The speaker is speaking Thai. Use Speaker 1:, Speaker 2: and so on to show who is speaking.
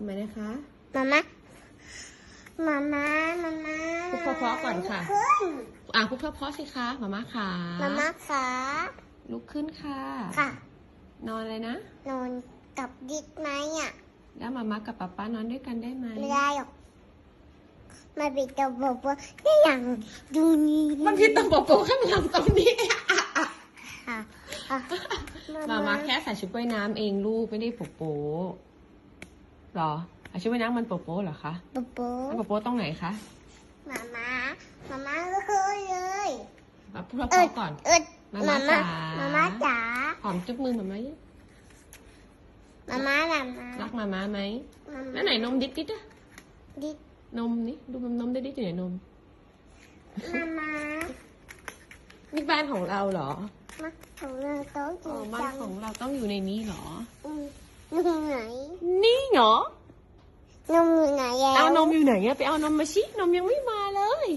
Speaker 1: ทำไมนะคะ
Speaker 2: มาม่ามาม่ามาม่า
Speaker 1: พูดเพราะๆก่อนค่ะ
Speaker 2: ขึ้น
Speaker 1: อะพูดเพราะๆสิคะมาม่าขา
Speaker 2: มาม่าขา
Speaker 1: ลุกขึ้นค่ะ
Speaker 2: ค่ะ
Speaker 1: นอนเลยนะ
Speaker 2: นอนกับดิดไหมอะ
Speaker 1: แล้วมาม่ากับป๊าป๊านอนด้วยกันได้ไหม
Speaker 2: ไม่ได้หรอกมาปิดตัวบอกว่าได้อย่างดูนี่
Speaker 1: มันพี่ต้องบอกโปข้างหลังตรงนี้
Speaker 2: ค่ะอะ
Speaker 1: มาม่าแค่ใส่ชุดว่ายน้ำเองลูกไม่ได้โปโป หรออะชุดว่ายน้ำมันโปโปเหรอคะ
Speaker 2: ปุ๊บปุ๊
Speaker 1: มัน
Speaker 2: บ
Speaker 1: โปโปตรงไหนคะ
Speaker 2: มาม่ามาม่าก็คือเลย
Speaker 1: มาพูดเพ
Speaker 2: เอิ
Speaker 1: ราะ
Speaker 2: ด
Speaker 1: ๆก่อน
Speaker 2: เอิด
Speaker 1: มา
Speaker 2: มา
Speaker 1: ม่า
Speaker 2: ม่า
Speaker 1: จ๋า
Speaker 2: มาม่าจ๋า
Speaker 1: หอมจุ๊บมือมาม่า
Speaker 2: มาม่าหนามา
Speaker 1: รักมาม่าไหม
Speaker 2: มา
Speaker 1: แล้วไหนนมดิดดิดอะ
Speaker 2: ดิด
Speaker 1: นมนี่ดูมันนมดิดดิดอยู่ไหนนม
Speaker 2: มาม่า
Speaker 1: นี่บ้านของเราเหรอ
Speaker 2: มาของเราโต๊ะจริ
Speaker 1: อ๋องบ้า
Speaker 2: จั
Speaker 1: น
Speaker 2: ง
Speaker 1: ของเราต้องอยู่ในนี้เหรอ
Speaker 2: อืมนมไหน
Speaker 1: นี่ เหรอน
Speaker 2: มอยู่ไหนแล้ว
Speaker 1: เอานมอยู่ไหนอะไปเอานมมาชินมยังไม่มาเลย